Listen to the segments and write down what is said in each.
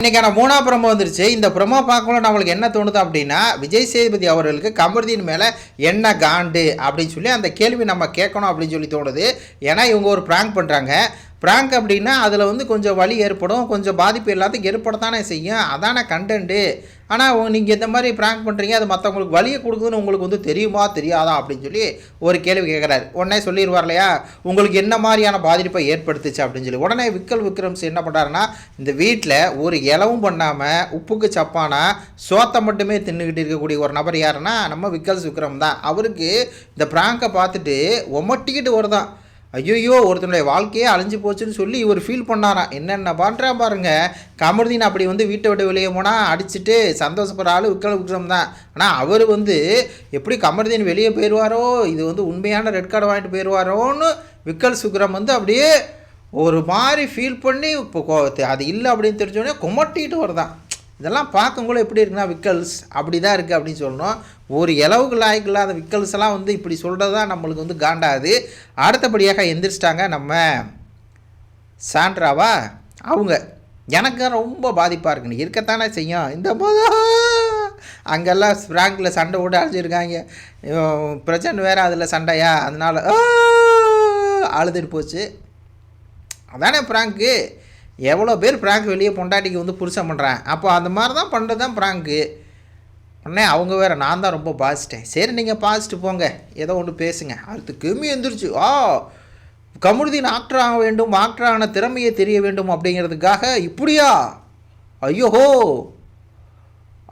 இன்றைக்கான மூணா ப்ரமோ வந்துருச்சு. இந்த ப்ரமோ பார்க்கல நம்மளுக்கு என்ன தோணுது அப்படின்னா விஜய் சேதுபதி அவர்களுக்கு கமருதீன் மேலே என்ன காண்டு அப்படின்னு சொல்லி அந்த கேள்வி நம்ம கேட்கணும் அப்படின்னு சொல்லி தோணுது. ஏன்னா இவங்க ஒரு ப்ராங்க் பண்ணுறாங்க ப்ராங்க் அப்படின்னா அதில் வந்து கொஞ்சம் வலி ஏற்படும். கொஞ்சம் பாதிப்பு எல்லாத்துக்கும் ஏற்படத்தானே செய்யும். அதானே கண்டென்ட்டு ஆனால் நீங்கள் இந்த மாதிரி ப்ராங்க் பண்ணுறீங்க அது மற்றவங்களுக்கு வலியை கொடுக்குதுன்னு உங்களுக்கு வந்து தெரியுமா தெரியாதா அப்படின்னு சொல்லி ஒரு கேள்வி கேட்குறாரு. உடனே சொல்லிடுவார் இல்லையா உங்களுக்கு என்ன மாதிரியான பாதிப்பை ஏற்படுத்துச்சு? அப்படின்னு சொல்லி. உடனே விக்கல் விக்ரம்ஸ் என்ன பண்ணுறாருன்னா இந்த வீட்டில் ஒரு இலவும் பண்ணாமல் உப்புக்கு சப்பானா சோத்தை மட்டுமே தின்னுக்கிட்டு இருக்கக்கூடிய ஒரு நபர் யாருன்னா நம்ம விக்கல்ஸ் விக்ரம் தான். அவருக்கு இந்த ப்ராங்கை பார்த்துட்டு ஒமட்டிக்கிட்டு வருதான். ஐயோ ஒருத்தனுடைய வாழ்க்கையே அழிஞ்சு போச்சுன்னு சொல்லி இவர் ஃபீல் பண்ணாராம். என்னென்ன பண்ணுறா பாருங்க. கமருதீன் அப்படி வந்து வீட்டை விட்டு வெளியே போனால் அடிச்சுட்டு சந்தோஷப்படுற ஆள் விக்கல் விக்ரம் தான். ஆனால் அவர் வந்து எப்படி கமருதீன் வெளியே போயிடுவாரோ இது வந்து உண்மையான ரெட் கார்டு வாங்கிட்டு போயிடுவாரோன்னு விக்கல் சுக்ரம் வந்து அப்படியே ஒரு மாதிரி ஃபீல் பண்ணி இப்போ அது இல்லை அப்படின்னு தெரிஞ்சோடனே குமட்டிட்டு வருதான் இதெல்லாம் பார்க்கும்போது எப்படி இருக்குன்னா விக்கல்ஸ் அப்படி தான் இருக்குது அப்படின்னு சொல்லணும். ஒரு இலவுக்கு லாய்க்கு இல்லாத விக்கல்ஸ் எல்லாம் வந்து இப்படி சொல்கிறது தான் நம்மளுக்கு வந்து காண்டாது. அடுத்தபடியாக எந்திரிச்சிட்டாங்க நம்ம சாண்ட்ராவா? அவங்க. எனக்கு ரொம்ப பாதிப்பாக இருக்குன்னு இருக்கத்தானே செய்யும். இந்த போது அங்கெல்லாம் ஸ்ப்ராங்கில் சண்டை போட்டு அழைச்சிருக்காங்க பிரச்சனை வேறு அதில் சண்டையா? அதனால் அழுதுட்டு போச்சு. அதானே ப்ராங்க்கு எவ்வளோ பேர் ப்ராங்க் வெளியே பொண்டாட்டிக்கு வந்து புருஷன் பண்ணுறேன் அப்போ அந்த மாதிரி தான் பண்ணுறது தான் ப்ராங்க்கு உடனே அவங்க வேறு நான் தான் ரொம்ப பாசிட்டேன் சரி நீங்கள் பாசிட்டு போங்க. ஏதோ ஒன்று பேசுங்க. அடுத்து கிமி எந்திரிச்சு ஆ கமருதீன் ஆக்டர் ஆக வேண்டும் ஆக்டரான திறமையை தெரிய வேண்டும் அப்படிங்கிறதுக்காக இப்படியா? ஐயோஹோ!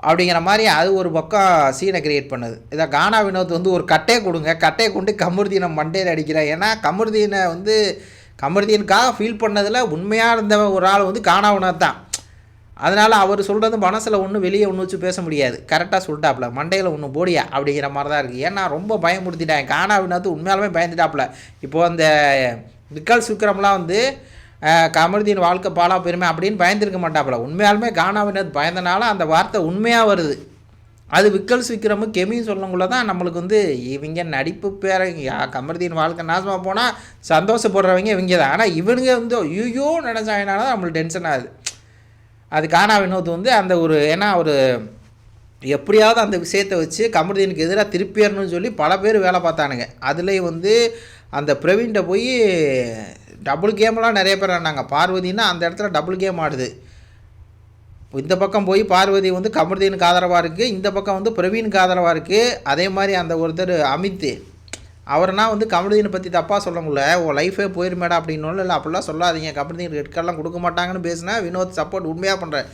அப்படிங்கிற மாதிரி அது ஒரு பக்கம் சீனை கிரியேட் பண்ணுது. இதை கானா வினோத் வந்து ஒரு கட்டையை கொடுங்க. கட்டையை கொண்டு கமுருதீனை மண்டையில் அடிக்கிறேன் ஏன்னா கமுருதீனை வந்து கமருதீனுக்காக ஃபீல் பண்ணதில் உண்மையாக இருந்த ஒரு ஆள் வந்து கானா தான் அதனால் அவர் சொல்கிறது மனசில் ஒன்றும் வெளியே ஒன்று வச்சு பேச முடியாது. கரெக்டாக சொல்லிட்டாப்புல. மண்டையில் ஒன்று போடியா? அப்படிங்கிற மாதிரி தான் இருக்குது ஏன்னா ரொம்ப பயமுறுத்திட்டேன். காணாவினாத்து உண்மையாலுமே பயந்துட்டாப்புல. இப்போது அந்த விக்கல் சுக்கிரம்லாம் வந்து அஹ், கமருதீன் வாழ்க்கை பாலா பெருமை அப்படின்னு பயந்துருக்க மாட்டாப்புல. உண்மையாலுமே காணாவினாத் பயந்தனால அந்த வார்த்தை உண்மையாக வருது. அது விக்கல்ஸ் விக்ரமும் கெமியும் சொல்லக்குள்ள தான் நம்மளுக்கு வந்து இவங்க நடிப்பு பேர கமர்தீன் கமருதீன் வாழ்க்கை நாசமாக போனால் சந்தோஷப்படுறவங்க இவங்க தான். ஆனால் இவனுங்க வந்து ஐயோ நினச்சாங்கனால தான் நம்மளுக்கு டென்ஷன் ஆகுது. அது காணா வினோத் வந்து அந்த ஒரு ஏன்னா ஒரு எப்படியாவது அந்த விஷயத்தை வச்சு கமருதீனுக்கு எதிராக திருப்பியறணும்னு சொல்லி பல பேர் வேலை பார்த்தானுங்க. அதுலேயும் வந்து அந்த பிரவீன்கிட்ட போய் டபுள் கேம்லாம் நிறைய பேர் ஆனாங்க பார்வதினா அந்த இடத்துல டபுள் கேம் ஆடுது. இந்த பக்கம் போய் பார்வதி வந்து கமருதீனுக்கு ஆதரவாக இருக்குது இந்த பக்கம் வந்து பிரவீனுக்கு ஆதரவாக இருக்குது அதே மாதிரி அந்த ஒருத்தர் அமித். அவர்னா வந்து கமருதீனை பற்றி தப்பாக சொல்ல முடியல. உன் லைஃபே போயிருமேடா அப்படின்னு இல்லை அப்படிலாம் சொல்லாதீங்க. கமருதீன் ரெட் கார்டெலாம் கொடுக்க மாட்டாங்கன்னு பேசினா வினோத் சப்போர்ட் உண்மையாக பண்ணுற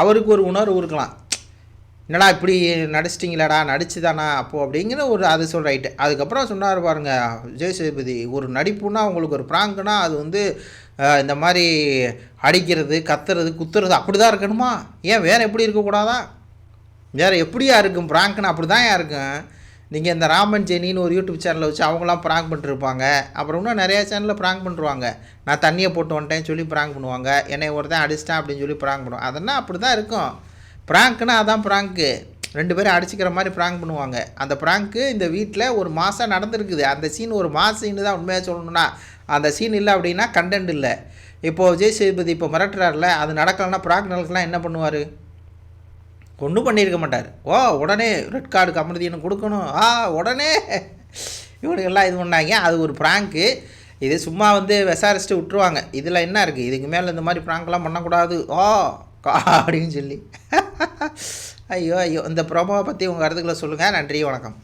அவருக்கு ஒரு உணர்வு இருக்கலாம். என்னடா இப்படி நடிச்சிட்டிங்களாடா நடிச்சு தானா அப்போது அப்படிங்கிற ஒரு அது சொல்கிற ரைட்டு அதுக்கப்புறம் சொன்னார் பாருங்க விஜய் சேதுபதி ஒரு நடிப்புனா உங்களுக்கு ஒரு ப்ராங்க்னா அது வந்து இந்த மாதிரி அடிக்கிறது கத்துறது குத்துறது அப்படி தான் இருக்கணுமா? ஏன் வேறு எப்படி இருக்கக்கூடாதா? வேறு எப்படியா இருக்கும் ப்ராங்க்னு அப்படி தான் இருக்கும்? நீங்கள் இந்த ராமன் ஜெனின்னு ஒரு யூடியூப் சேனலை வச்சு அவங்களாம் ப்ராங்க் பண்ணிருப்பாங்க. அப்புறம் இன்னும் நிறையா சேனலில் ப்ராங்க் பண்ணுவாங்க நான் தண்ணியை போட்டு வந்துட்டேன் சொல்லி ப்ராங்க் பண்ணுவாங்க. என்னை ஒருத்தன் அடிச்சிட்டேன் அப்படின்னு சொல்லி ப்ராங்க் பண்ணுவாங்க அதெல்லாம் அப்படி தான் இருக்கும். ப்ராங்க்னா அதான் ப்ராங்க்கு. ரெண்டு பேரும் அடிச்சுக்கிற மாதிரி ப்ராங்க் பண்ணுவாங்க. அந்த ப்ராங்க்கு இந்த வீட்டில் ஒரு மாதம் நடந்திருக்குது. அந்த சீன் ஒரு மாத சீனு தான் உண்மையாக சொல்லணும்னா அந்த சீன் இல்லை அப்படின்னா கண்டென்ட் இல்லை. இப்போது விஜய் சேதுபதி இப்போ மிரட்டுறாருல அது நடக்கலைன்னா ப்ராங்க் நடக்கலாம் என்ன பண்ணுவார்? ஒன்றும் பண்ணியிருக்க மாட்டார். ஓ உடனே ரெட் கார்டு கமலதியனு கொடுக்கணும். ஆ உடனே இவனுக்கெல்லாம் இது பண்ணாங்க. அது ஒரு ப்ராங்க்கு. இது சும்மா வந்து விசாரிச்சுட்டு விட்டுருவாங்க. இதில் என்ன இருக்குது இதுக்கு மேலே இந்த மாதிரி ப்ராங்க்லாம் பண்ணக்கூடாது. ஓ கா அப்படின்னு சொல்லி. ஐயோ ஐயோ. இந்த ப்ரோமோவை பற்றி உங்கள் கருத்துக்களை சொல்லுங்கள் நன்றி வணக்கம்.